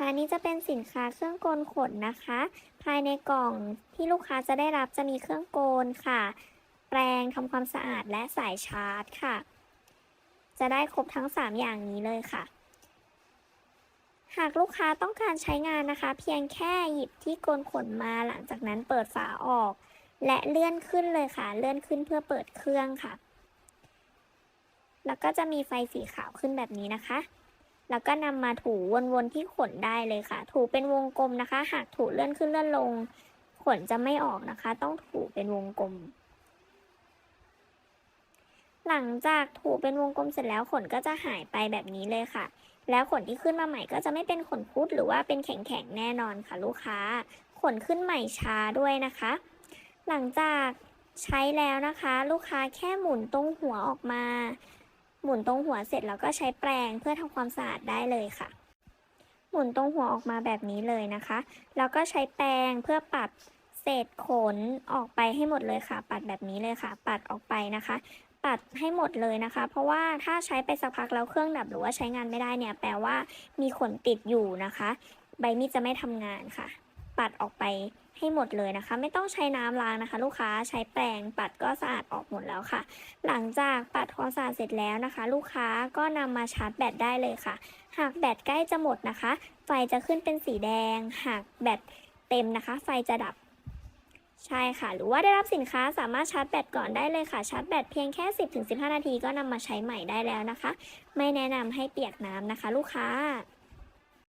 ค้านี้จะเป็นสินค้าเครื่องโกนขนนะคะ ภายในกล่องที่ลูกค้าจะได้รับจะมีเครื่องโกนค่ะ แปรงทำความสะอาดและสายชาร์จค่ะ จะได้ครบทั้ง 3 อย่างนี้เลยค่ะ หากลูกค้าต้องการใช้งานนะคะ เพียงแค่หยิบที่โกนขนมาหลังจากนั้นเปิดฝาออก และเลื่อนขึ้นเลยค่ะ เลื่อนขึ้นเพื่อเปิดเครื่องค่ะ แล้วก็จะมีไฟสีขาวขึ้นแบบนี้นะคะ แล้วก็นำมาถูวนๆที่ขนได้เลยค่ะ ถูเป็นวงกลมนะคะ หากถูเลื่อนขึ้นเลื่อนลง ขนจะไม่ออกนะคะ ต้องถูเป็นวงกลม หลังจากถูเป็นวงกลมเสร็จแล้วขนก็จะหายไปแบบนี้เลยค่ะ แล้วขนที่ขึ้นมาใหม่ก็จะไม่เป็นขนคุดหรือว่าเป็นแข็งๆแน่นอนค่ะลูกค้า ขนขึ้นใหม่ช้าด้วยนะคะ หลังจากใช้แล้วนะคะ ลูกค้าแค่หมุนตรงหัวออกมา หมุนตรงหัวเสร็จแล้วก็ใช้แปรงเพื่อทำความสะอาดได้เลยค่ะ หมุนตรงหัวออกมาแบบนี้เลยนะคะ แล้วก็ใช้แปรงเพื่อปัดเศษขนออกไปให้หมดเลยค่ะ ปัดแบบนี้เลยค่ะ ปัดออกไปนะคะ ปัดให้หมดเลยนะคะ เพราะว่าถ้าใช้ไปสักพักแล้วเครื่องดับหรือว่าใช้งานไม่ได้เนี่ย แปลว่ามีขนติดอยู่นะคะ ใบมีดจะไม่ทำงานค่ะ ปัดออกไป ให้หมดเลยนะคะ ไม่ต้องใช้น้ำล้างนะคะ ลูกค้าใช้แปรงปัดก็สะอาดออกหมดแล้วค่ะ หลังจากปัดความสะอาดเสร็จแล้วนะคะ ลูกค้าก็นำมาชาร์จแบตได้เลยค่ะ หากแบตใกล้จะหมดนะคะ ไฟจะขึ้นเป็นสีแดง หากแบตเต็มนะคะ ไฟจะดับใช่ค่ะ หรือว่าได้รับสินค้าสามารถชาร์จแบตก่อนได้เลยค่ะ ชาร์จแบตเพียงแค่ 10-15 นาทีก็นำมาใช้ใหม่ได้แล้วนะคะ ไม่แนะนำให้เปียกน้ำนะคะ ลูกค้า